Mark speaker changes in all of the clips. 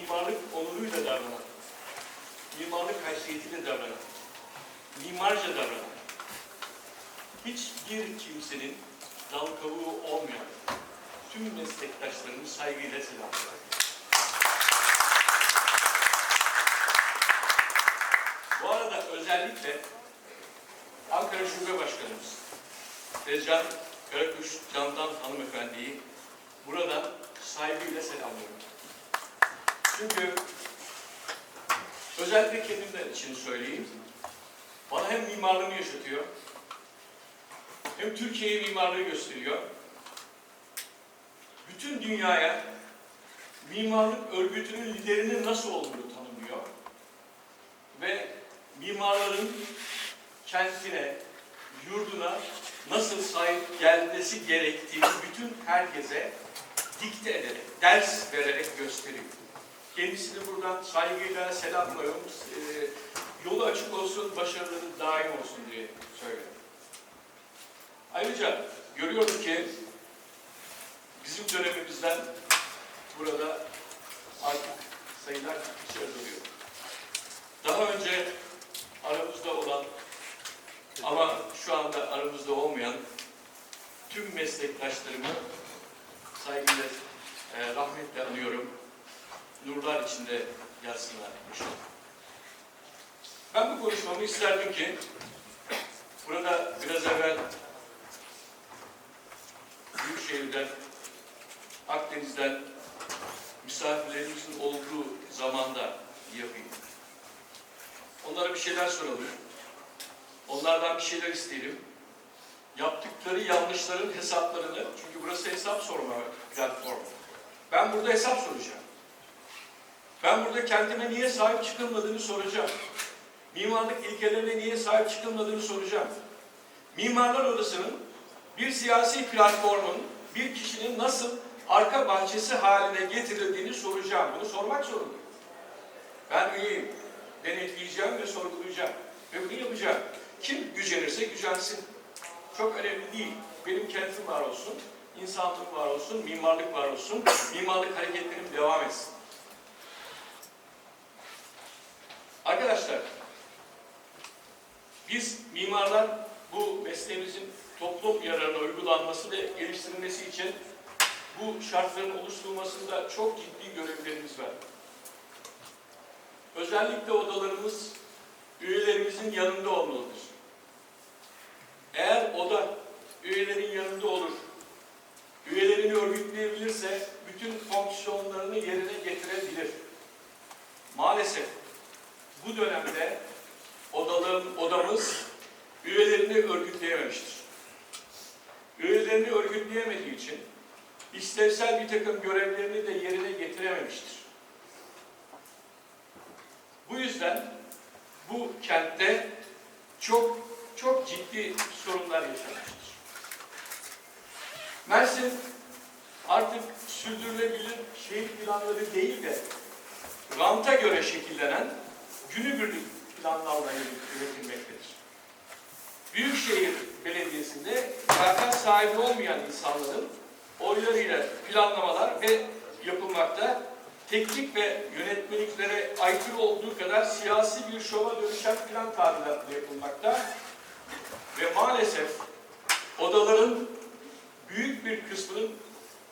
Speaker 1: mimarlık onuruyla davranan, mimarlık haysiyetiyle davranan, mimarca davranan, hiçbir kimsenin dal kavuğu olmayan tüm meslektaşlarımı saygıyla selamlıyorum. Bu arada özellikle Ankara Şube Başkanımız Tezcan Karakuş Candan Hanımefendi'yi buradan saygıyla selamlıyorum. Çünkü özellikle kendimden için söyleyeyim. Bana hem mimarlığımı yaşatıyor, hem Türkiye'ye mimarlığı gösteriyor. Bütün dünyaya mimarlık örgütünün liderinin nasıl olduğunu tanımlıyor. Ve mimarların kentine, yurduna nasıl sahip gelmesi gerektiğini bütün herkese dikte ederek, ders vererek gösteriyor. Kendisini buradan saygıyla selamlıyorum. Ee, yolu açık olsun, başarıları daim olsun diye söylüyorum. Ayrıca görüyorum ki bizim dönemimizden burada artık sayılar gittikçe azalıyor. Daha önce aramızda olan ama şu anda aramızda olmayan tüm meslektaşlarımı saygıyla, e, rahmetle anıyorum. Nurlar içinde yatsınlar inşallah. Ben bu konuşmamı isterdim ki burada biraz evvel Büyükşehir'den, Akdeniz'den misafirlerimizin olduğu zamanda yapayım. Onlara bir şeyler soralım. Onlardan bir şeyler isteyelim. Yaptıkları yanlışların hesaplarını, çünkü burası hesap sorma platformu. Ben burada hesap soracağım. Ben burada kendime niye sahip çıkılmadığını soracağım. Mimarlık ilkelerine niye sahip çıkılmadığını soracağım. Mimarlar Odası'nın bir siyasi platformun bir kişinin nasıl arka bahçesi haline getirildiğini soracağım. Bunu sormak zorundayım. Ben üyeyim. Denetleyeceğim ve sorgulayacağım. Ve bunu yapacağım. Kim gücenirse gücensin. Çok önemli değil. Benim kentim var olsun, insanlığım var olsun, mimarlık var olsun, mimarlık hareketlerim devam etsin. Arkadaşlar, biz mimarlar bu mesleğimizin toplum yararına uygulanması ve geliştirilmesi için bu şartların oluşturulmasında çok ciddi görevlerimiz var. Özellikle odalarımız üyelerimizin yanında olmalıdır. Eğer oda üyelerin yanında olur, üyelerini örgütleyebilirse bütün fonksiyonlarını yerine getirebilir. Maalesef bu dönemde odaların, odamız üyelerini örgütleyememiştir. Üyelerini örgütleyemediği için işlevsel bir takım görevlerini de yerine getirememiştir. Bu yüzden bu kentte çok çok ciddi sorunlar yaşanmıştır. Mersin artık sürdürülebilir şehir planları değil de ranta göre şekillenen günübirlik planlarla yönetilmektedir. Büyükşehir Belediyesi'nde zaten sahibi olmayan insanların oylarıyla planlamalar ve yapılmakta teknik ve yönetmeliklere aykırı olduğu kadar siyasi bir şova dönüşen plan tadilatı yapılmakta ve maalesef odaların büyük bir kısmının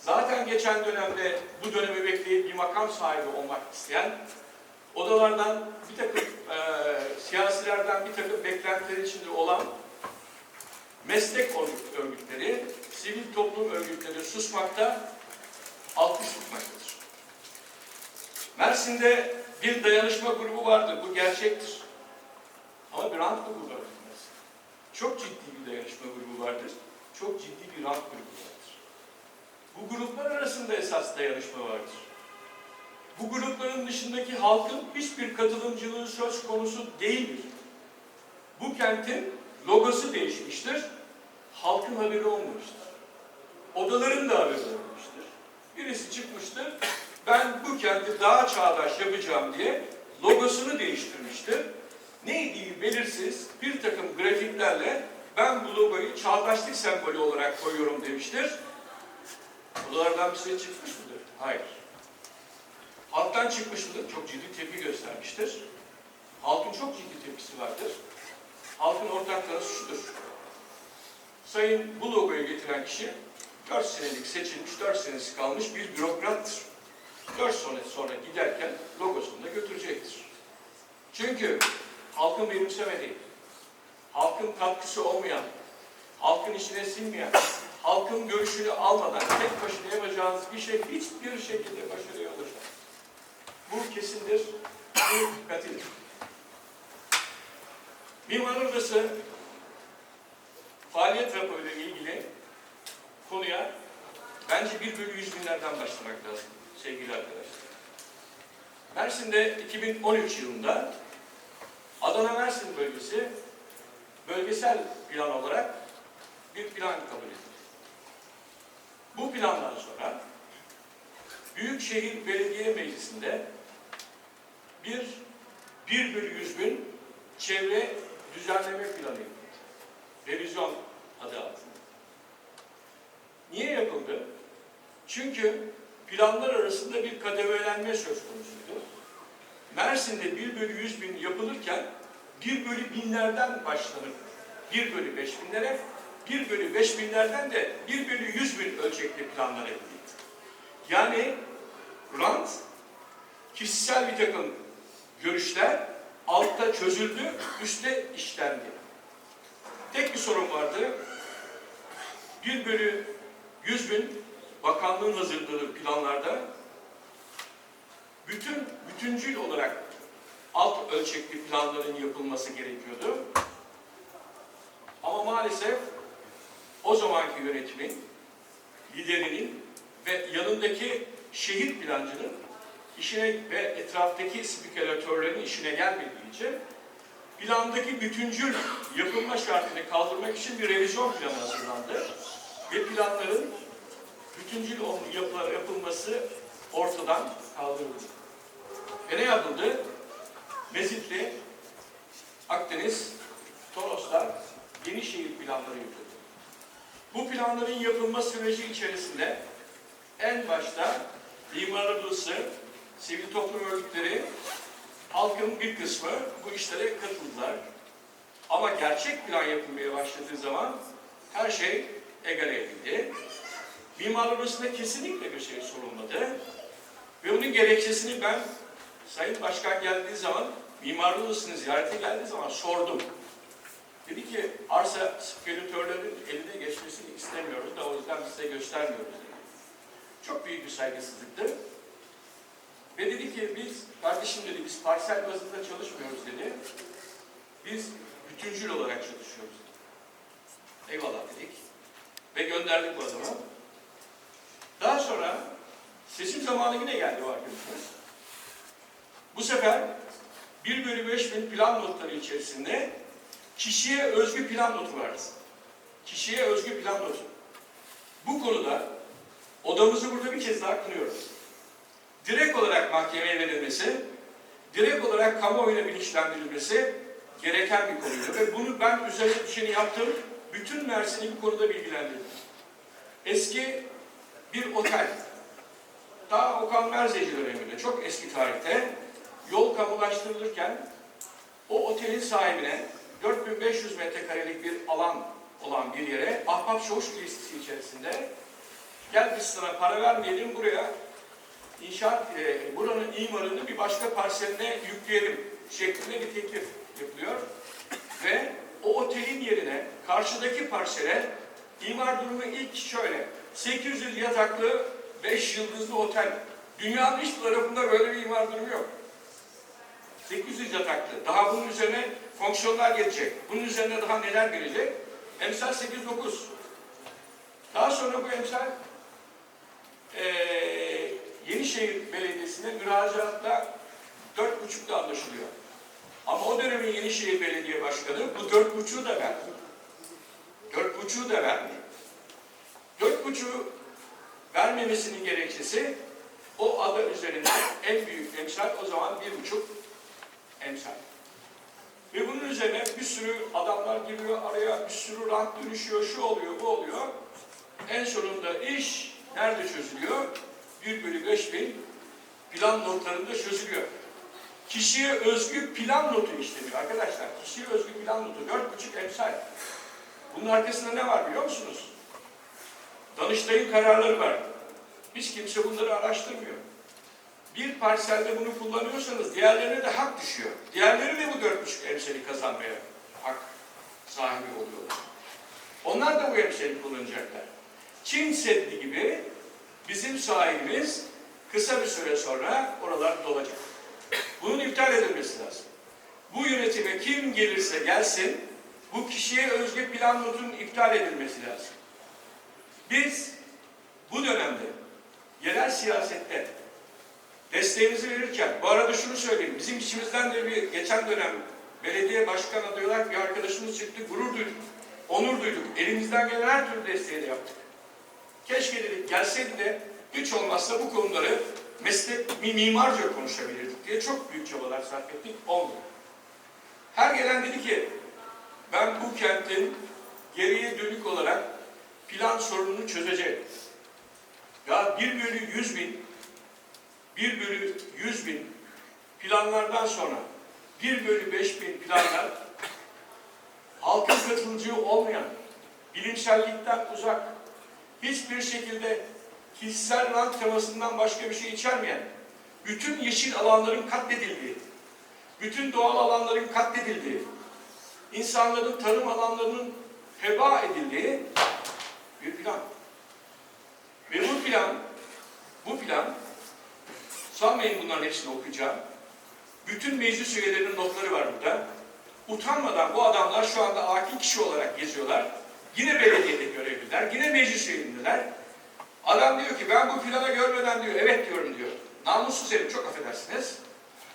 Speaker 1: zaten geçen dönemde bu dönemi bekleyip bir makam sahibi olmak isteyen odalardan bir takım e, siyasilerden bir takım beklentiler içinde olan meslek örgütleri, sivil toplum örgütleri susmakta, alkış tutmaktadır. Mersin'de bir dayanışma grubu vardır, bu gerçektir. Ama bir rant grubu vardır. Çok ciddi bir dayanışma grubu vardır. Çok ciddi bir rant grubu vardır. Bu gruplar arasında esas dayanışma vardır. Bu grupların dışındaki halkın hiçbir katılımcılığı söz konusu değildir. Bu kentin logosu değişmiştir. Halkın haberi olmamıştır. Odaların da haberi olmamıştır. Birisi çıkmıştır. Ben bu kenti daha çağdaş yapacağım diye logosunu değiştirmiştir. Neydi belirsiz bir takım grafiklerle ben bu logoyu çağdaşlık sembolü olarak koyuyorum demiştir. Odalardan bir şey çıkmış mıdır? Hayır. Halktan çıkmış mıdır? Çok ciddi tepki göstermiştir. Halkın çok ciddi tepkisi vardır. Halkın ortakları suçtur. Sayın bu logoyu getiren kişi 4 senelik seçilmiş, 4 senesi kalmış bir bürokrattır. 4 sene sonra giderken logosunu da götürecektir. Çünkü halkın benimsemediği, halkın katkısı olmayan, halkın içine sinmeyen, halkın görüşünü almadan tek başına yapacağınız bir şey hiçbir şekilde başarıya ulaşamaz. Bu kesindir, bu dikkatidir. Mimar Odası faaliyet raporuyla ilgili konuya bence bir bölü yüz binlerden başlamak lazım sevgili arkadaşlar. Mersin'de 2013 yılında Adana Mersin bölgesi bölgesel plan olarak bir plan kabul edildi. Bu plandan sonra Büyükşehir Belediye Meclisi'nde bir 1 bölü 100 bin çevre düzenleme planı yapıldı. Revizyon adı altında. Niye yapıldı? Çünkü planlar arasında bir kademelenme söz konusuydu. Mersin'de 1 bölü 100 bin yapılırken 1 bölü binlerden başlanır. 1 bölü 5 binlere, 1 bölü 5 binlerden de 1 bölü 100 bin ölçekli planlar yapıldı. Yani rant, kişisel bir takım görüşler altta çözüldü, üstte işlendi. Tek bir sorun vardı. 1 bölü 100 bin bakanlığın hazırladığı planlarda bütün bütüncül olarak alt ölçekli planların yapılması gerekiyordu. Ama maalesef o zamanki yönetimin, liderinin ve yanındaki şehir plancının işine ve etraftaki spekülatörlerin işine gelmediği için plandaki bütüncül yapılma şartını kaldırmak için bir revizyon planı hazırlandı. Ve planların bütüncül yapılması ortadan kaldırıldı. Ve ne yapıldı? Mezitli, Akdeniz, Toroslar Yenişehir planları yapıldı. Bu planların yapılma süreci içerisinde en başta Mimar Odası, sivil toplum örgütleri, halkın bir kısmı bu işlere katıldılar. Ama gerçek plan yapılmaya başladığı zaman her şey egale edildi. Mimar Odası'nda kesinlikle bir şey sorulmadı. Ve bunun gerekçesini ben Sayın Başkan geldiği zaman, Mimar Odası'nı ziyarete geldiği zaman sordum. Dedi ki arsa spekülatörlerin eline geçmesini istemiyoruz da o yüzden size göstermiyoruz dedi. Çok büyük bir saygısızlıktı. Ki biz, kardeşim dedi biz parsel bazında çalışmıyoruz dedi. Biz bütüncül olarak çalışıyoruz. Eyvallah dedik. Ve gönderdik bu adamı. Daha sonra seçim zamanı yine geldi o arkadaşımız. Bu sefer 1 bölü 5 bin plan notları içerisinde kişiye özgü plan notu vardı. Kişiye özgü plan notu. Bu konuda odamızı burada bir kez daha kınıyoruz. Direkt olarak mahkemeye verilmesi, direkt olarak kamuoyuna bilinçlendirilmesi gereken bir konuydu. Ve bunu ben üzerine düşeni yaptım. Bütün Mersin'i bu konuda bilgilendirdim. Eski bir otel, daha Okan Merzeci döneminde, çok eski tarihte yol kamulaştırılırken o otelin sahibine 4500 metrekarelik bir alan olan bir yere ahbap çavuş listesi içerisinde gel biz sana para vermeyelim buraya inşaat e, buranın imarını bir başka parseline yükleyelim şeklinde bir teklif yapılıyor ve o otelin yerine karşıdaki parsele imar durumu ilk şöyle 800 yataklı 5 yıldızlı otel dünyanın hiçbir tarafında böyle bir imar durumu yok 800 yataklı. Daha bunun üzerine fonksiyonlar gelecek. Bunun üzerine daha neler gelecek? Emsal 8-9. Daha sonra bu emsal eee Yenişehir Belediyesi'ne müracaatla 4,5'da anlaşılıyor. Ama o dönemin Yenişehir Belediye Başkanı bu dört buçuğu da verdi. Dört buçuğu da verdi. Dört buçuğu vermemesinin gerekçesi o ada üzerinde en büyük emsal o zaman bir buçuk emsal. Ve bunun üzerine bir sürü adamlar giriyor araya, bir sürü rant dönüşüyor, şu oluyor, bu oluyor. En sonunda iş nerede çözülüyor? 1 bölü 5 bin plan notlarında çözülüyor. Kişiye özgü plan notu işleniyor arkadaşlar. Kişiye özgü plan notu. Dört buçuk emsal. Bunun arkasında ne var biliyor musunuz? Danıştay'ın kararları var. Hiç kimse bunları araştırmıyor. Bir parselde bunu kullanıyorsanız diğerlerine de hak düşüyor. Diğerleri de bu dört buçuk emsali kazanmaya hak sahibi oluyorlar. Onlar da bu emsali kullanacaklar. Çin Seddi gibi bizim sahibimiz kısa bir süre sonra oralar dolacak. Bunun iptal edilmesi lazım. Bu yönetime kim gelirse gelsin, bu kişiye özgü plan notunun iptal edilmesi lazım. Biz bu dönemde yerel siyasette desteğimizi verirken, bu arada şunu söyleyeyim, bizim içimizden de bir geçen dönem belediye başkan adayı olarak bir arkadaşımız çıktı, gurur duyduk, onur duyduk, elimizden gelen her türlü desteği de yaptık. Keşke dedik gelseydi de hiç olmazsa bu konuları meslek mi- mimarca konuşabilirdik diye çok büyük çabalar sarf ettik, olmadı. Her gelen dedi ki, ben bu kentin geriye dönük olarak plan sorununu çözeceğim. Ya 1 bölü 100 bin, 1 bölü 100 bin planlardan sonra 1 bölü 5 bin planlar halkın katılıcı olmayan, bilimsellikten uzak, hiçbir şekilde kişisel rant temasından başka bir şey içermeyen, bütün yeşil alanların katledildiği, bütün doğal alanların katledildiği, insanların tarım alanlarının heba edildiği bir plan. Ve bu plan, bu plan, sanmayın bunların hepsini okuyacağım. Bütün meclis üyelerinin notları var burada. Utanmadan bu adamlar şu anda akil kişi olarak geziyorlar. Yine belediyede görevliler, yine meclis üyelerindeler. Adam diyor ki ben bu planı görmeden diyor, evet diyorum diyor. Namussuz herif çok affedersiniz.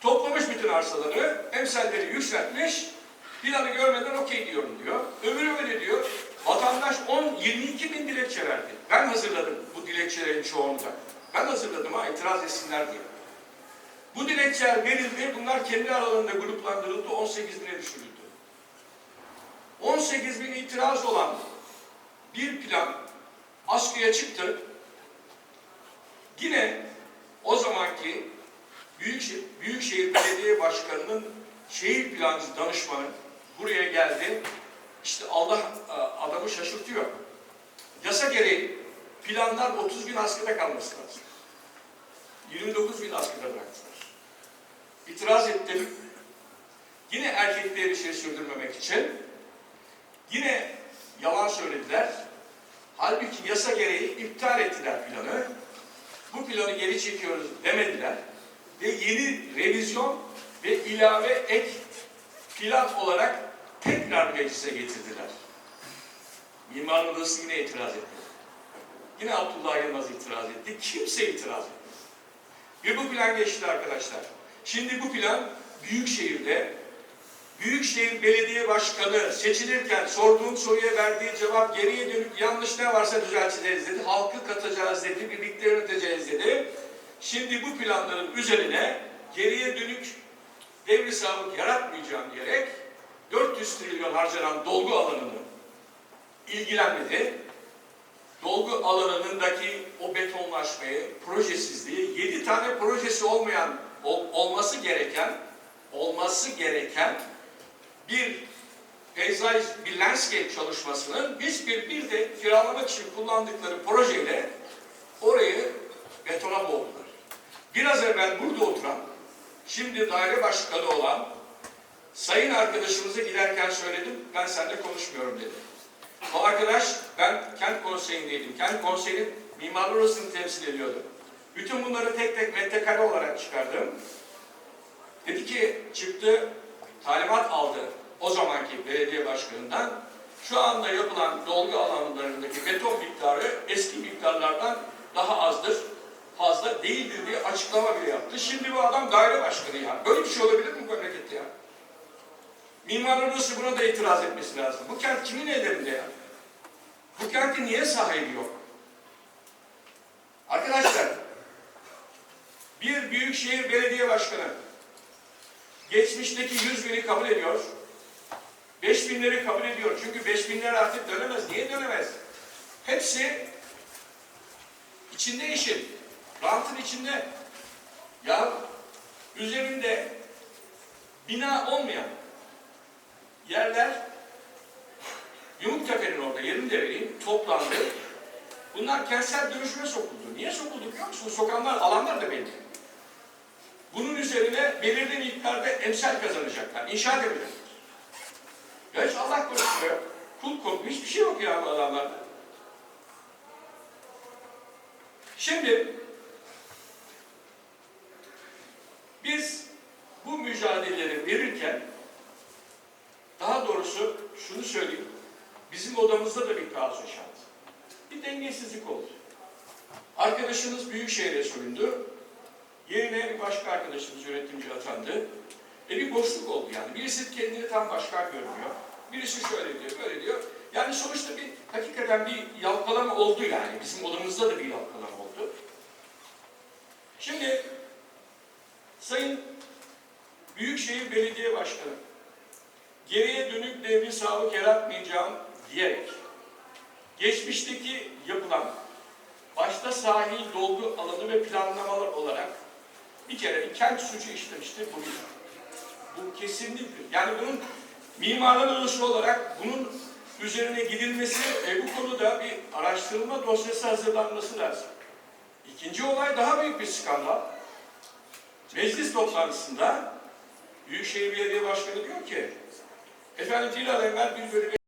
Speaker 1: Toplamış bütün arsaları, emsalleri yükseltmiş, planı görmeden okey diyorum diyor. Öbürü öyle diyor. Vatandaş 10, 22 bin dilekçe verdi. Ben hazırladım bu dilekçelerin çoğunu. Ben hazırladım ha itiraz etsinler diye. Bu dilekçeler verildi. Bunlar kendi aralarında gruplandırıldı. 18 bine düşürüldü. 18 bin itiraz olan bir plan askıya çıktı. Yine o zamanki Büyükşehir, Büyükşehir Belediye Başkanı'nın şehir plancı danışmanı buraya geldi. İşte Allah e, adamı şaşırtıyor. Yasa gereği planlar 30 gün askıda kalması lazım. 29 bin askıda bıraktılar. İtiraz ettim. Yine erkekliğe bir şey sürdürmemek için. Yine yalan söylediler. Halbuki yasa gereği iptal ettiler planı. Bu planı geri çekiyoruz demediler. Ve yeni revizyon ve ilave ek plan olarak tekrar meclise getirdiler. Mimar Odası yine itiraz etti. Yine Abdullah Yılmaz itiraz etti. Kimse itiraz etmedi. Ve bu plan geçti arkadaşlar. Şimdi bu plan Büyükşehir'de Büyükşehir Belediye Başkanı seçilirken sorduğum soruya verdiği cevap geriye dönük yanlış ne varsa düzelteceğiz dedi. Halkı katacağız dedi, birlikte yöneteceğiz dedi. Şimdi bu planların üzerine geriye dönük devri sabık yaratmayacağım diyerek 400 trilyon harcanan dolgu alanını ilgilenmedi. Dolgu alanındaki o betonlaşmayı, projesizliği, 7 tane projesi olmayan, ol- olması gereken, olması gereken bir peyzaj, bir landscape çalışmasının biz bir, bir de kiralamak için kullandıkları projeyle orayı betona boğdular. Biraz evvel burada oturan, şimdi daire başkanı olan sayın arkadaşımıza giderken söyledim, ben seninle konuşmuyorum dedi. O arkadaş, ben kent konseyindeydim. Kent konseyinin mimarlar odasını temsil ediyordum. Bütün bunları tek tek metrekare olarak çıkardım. Dedi ki, çıktı, talimat aldı o zamanki belediye başkanından. Şu anda yapılan dolgu alanlarındaki beton miktarı eski miktarlardan daha azdır, fazla değildir diye açıklama bile yaptı. Şimdi bu adam daire başkanı ya. Böyle bir şey olabilir mi bu memlekette ya? Mimar Odası buna da itiraz etmesi lazım. Bu kent kimin ellerinde ya? Bu kentin niye sahibi yok? Arkadaşlar, bir büyükşehir belediye başkanı geçmişteki 100 bini kabul ediyor. 5 binleri kabul ediyor. Çünkü 5 binler artık dönemez. Niye dönemez? Hepsi içinde işin. Rantın içinde. Ya üzerinde bina olmayan yerler Yumuktepe'nin orada yerini de vereyim toplandı. Bunlar kentsel dönüşüme sokuldu. Niye sokuldu biliyor musunuz? Sokanlar, alanlar da belli. Bunun üzerine belirli miktarda emsal kazanacaklar. İnşaat edecekler. Ya hiç Allah ya. Kul korku hiçbir şey yok ya bu adamlarda. Şimdi biz bu mücadeleleri verirken daha doğrusu şunu söyleyeyim. Bizim odamızda da bir kaos yaşandı. Bir dengesizlik oldu. Arkadaşımız Büyükşehir'e süründü. Yerine bir başka arkadaşımız yönetimci atandı. E bir boşluk oldu yani. Birisi kendini tam başkan görmüyor. Birisi şöyle diyor, böyle diyor. Yani sonuçta bir hakikaten bir yalpalama oldu yani. Bizim odamızda da bir yalpalama oldu. Şimdi Sayın Büyükşehir Belediye Başkanı geriye dönük devri sağlık yaratmayacağım diyerek geçmişteki yapılan başta sahil dolgu alanı ve planlamalar olarak bir kere kent suçu işlemiştir bu bir. Bu kesinlikle. Yani bunun mimarlar odası olarak bunun üzerine gidilmesi ve bu konuda bir araştırma dosyası hazırlanması lazım. İkinci olay daha büyük bir skandal. Meclis toplantısında Büyükşehir Belediye Başkanı diyor ki efendim an evvel bir böyle